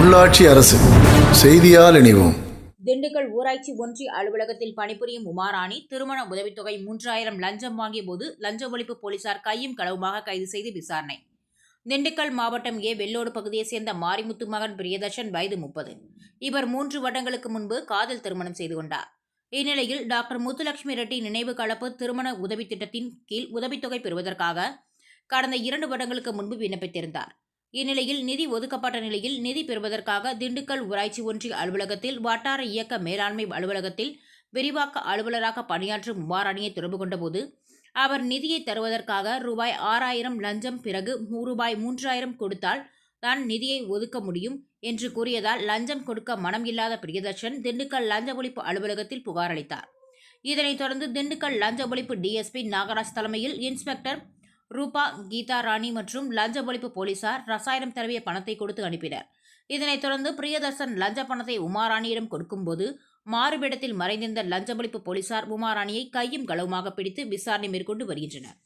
உள்ளாட்சி அரசு செய்தியால் இணைவோம். திண்டுக்கல் ஊராட்சி ஒன்றிய அலுவலகத்தில் பணிபுரியும் உமாராணி திருமண உதவித்தொகை மூன்றாயிரம் லஞ்சம் வாங்கிய போது லஞ்ச ஒழிப்பு போலீசார் கையும் களவுமாக கைது செய்து விசாரணை. திண்டுக்கல் மாவட்டம் ஏ வெள்ளோடு பகுதியைச் சேர்ந்த மாரிமுத்து மகன் பிரியதர்ஷன் வயது முப்பது. இவர் மூன்று வருடங்களுக்கு முன்பு காதல் திருமணம் செய்து கொண்டார். இந்நிலையில் டாக்டர் முத்துலட்சுமி ரெட்டி நினைவு கலப்பு திருமண உதவி திட்டத்தின் கீழ் உதவித்தொகை பெறுவதற்காக கடந்த இரண்டு வருடங்களுக்கு முன்பு விண்ணப்பித்திருந்தார். இந்நிலையில் நிதி ஒதுக்கப்பட்ட நிலையில் நிதி பெறுவதற்காக திண்டுக்கல் ஊராட்சி ஒன்றிய அலுவலகத்தில் வட்டார இயக்க மேலாண்மை அலுவலகத்தில் விரிவாக்க அலுவலராக பணியாற்றும் உமாராணியை தொடர்பு கொண்டபோது அவர் நிதியை தருவதற்காக ரூபாய் ஆறாயிரம் லஞ்சம் பிறகு ரூபாய் மூன்றாயிரம் கொடுத்தால் தான் நிதியை ஒதுக்க முடியும் என்று கூறியதால் லஞ்சம் கொடுக்க மனம் இல்லாத பிரியதர்ஷன் திண்டுக்கல் லஞ்ச ஒழிப்பு அலுவலகத்தில் புகார் அளித்தார். இதனைத் தொடர்ந்து திண்டுக்கல் லஞ்ச ஒழிப்பு டிஎஸ்பி நாகராஜ் தலைமையில் இன்ஸ்பெக்டர் ரூபா கீதா ராணி மற்றும் லஞ்ச ஒழிப்பு போலீசார் ரசாயனம் தடவிய பணத்தை கொடுத்து அனுப்பினர். இதனைத் தொடர்ந்து பிரியதர்சன் லஞ்ச பணத்தை உமாராணியிடம் கொடுக்கும்போது மாறுபிடத்தில் மறைந்திருந்த லஞ்ச ஒழிப்பு போலீசார் உமாராணியை கையும் களவுமாக பிடித்து விசாரணை மேற்கொண்டு வருகின்றனர்.